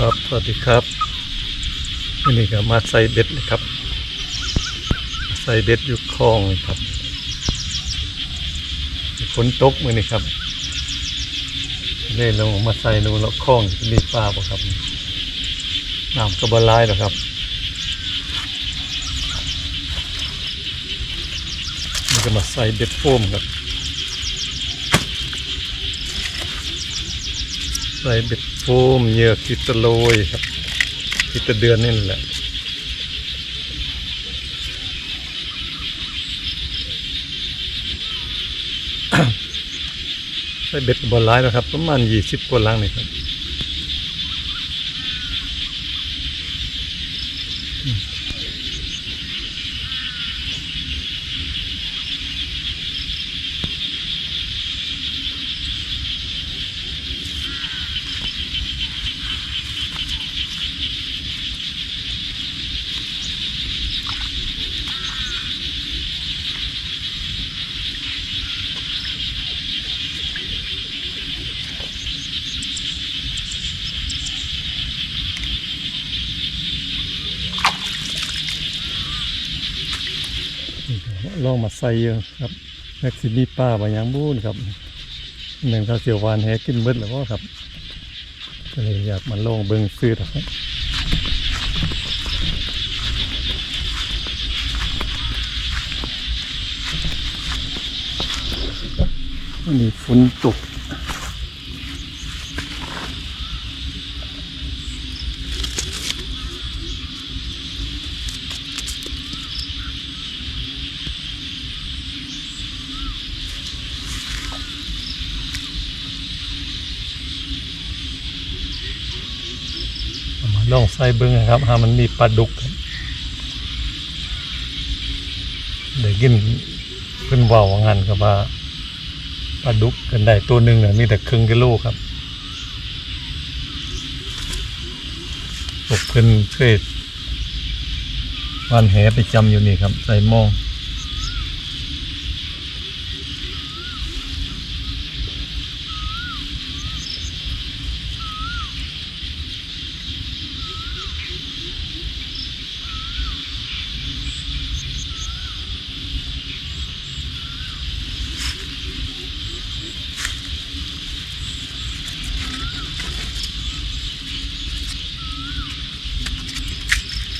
ครับสวัสดีครับนนี่ก็มาใส่เบ็ดเลยครับ ใส่เบ็ดอยู่คลองครับฝนตกมือนี่ครับเลยลงมาใส่ลงแล้วคลองจะมีปลาบ่ครับน้ำก็บหลายหรอครับนี่ก็มาใส่เบ็ดโฟมครับใส่เบ็ด โฟมเหยื่อคิดตโลยครับคิดตเดือนนี่แหละใส่เบ็ดบอลไลน์นะครับ ประมาณยี่สิบกว่าลังนี่ครับ ลองมาใส่ครับแม็กซิมีป้าบางอย่างบูนครับเหนึ่งเขาเสียววานแหกินเบิดแล้วก็ครับก็เลยอยากมาลองเบิ้งซื้อนะครับวันนี้ฝนตก ลองใส่เบิ้งนะครับหามันมีปลาดุกเดี๋ยวกินเพิ่นเว่าว่างั้นกับว่าปลาดุกกันได้ตัวหนึ่งเนี่ยมีแต่ครึ่งกิโลครับพวกเพิ่นเคยวันแหไปจำอยู่นี่ครับ ใส่มอง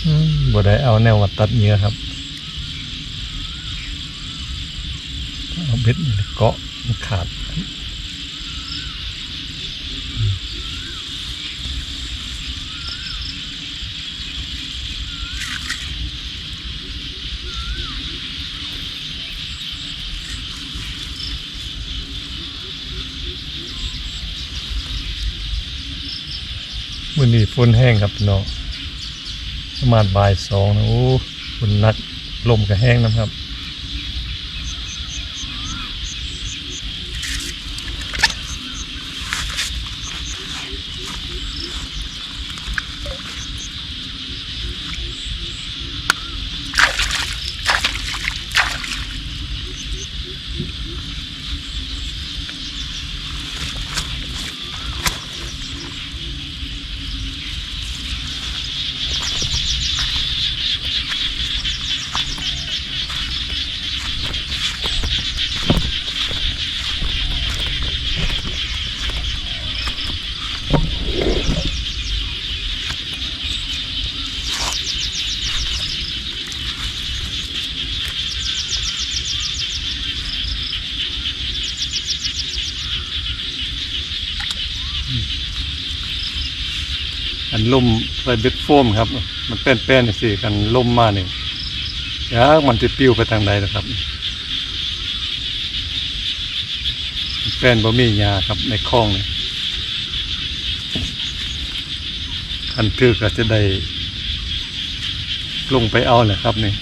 อืม บ่ได้เอาแนวมาตัดเหงื่อครับเอาเบ็ดเกาะขาดวันนี้ฝนแห้งครับพี่น้อง ประมาณบ่ายสองนะโอ้ฝนหนักลมกระแห้งนะครับ อันลมใส่เบ็ดโฟมครับ มันเป็นแป้นๆสิกันลมมาเนี่ยยากมันจะปลิวไปทางใดนะครับ แป้นบ่มีหญ้าครับในคลองเนี่ยคันถือก็จะได้ลงไปเอาแหละครับนี่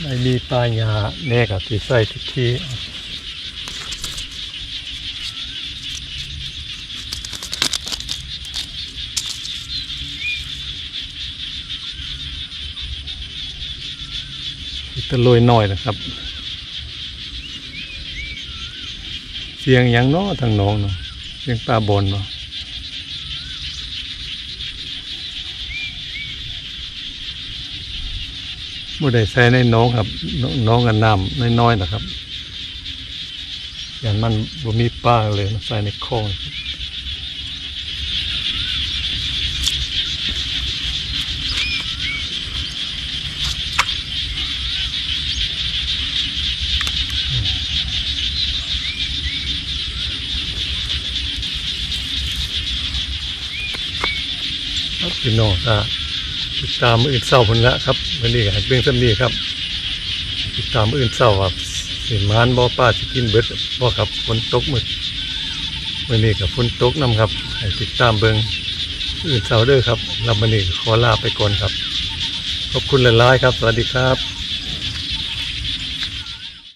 ไม่มีปลาหญ้าแน่กับที่ใส่ทุกที่ ตะลอยน้อยนะครับ เสียงยังน้อทางน้องเนาะเสียงตาบอลเนาะบ่ได้ใส่ในน้องครับ น้องกันน้ำน้อยๆนะครับ อย่างมันบ่มีป้าเลยใส่ในคลอง พี่น้องอะติดตามมืออื่นเช้าพุ่นละครับวันนี้ก็ให้เบืองซำนี้ครับ ติดตามมืออื่นเช้าครับสิมานบ่ป้าสิกินเบิดบ่ครับฝนตกมื้อมื้อนี้กับฝนตกนํครับให้ติดตามเบิ่งมื้ออื่นเช้าเด้อครับแล้วมื้อนี้ขอลาไปก่อนครับ ขอบคุณหลายๆครับ สวัสดีครับ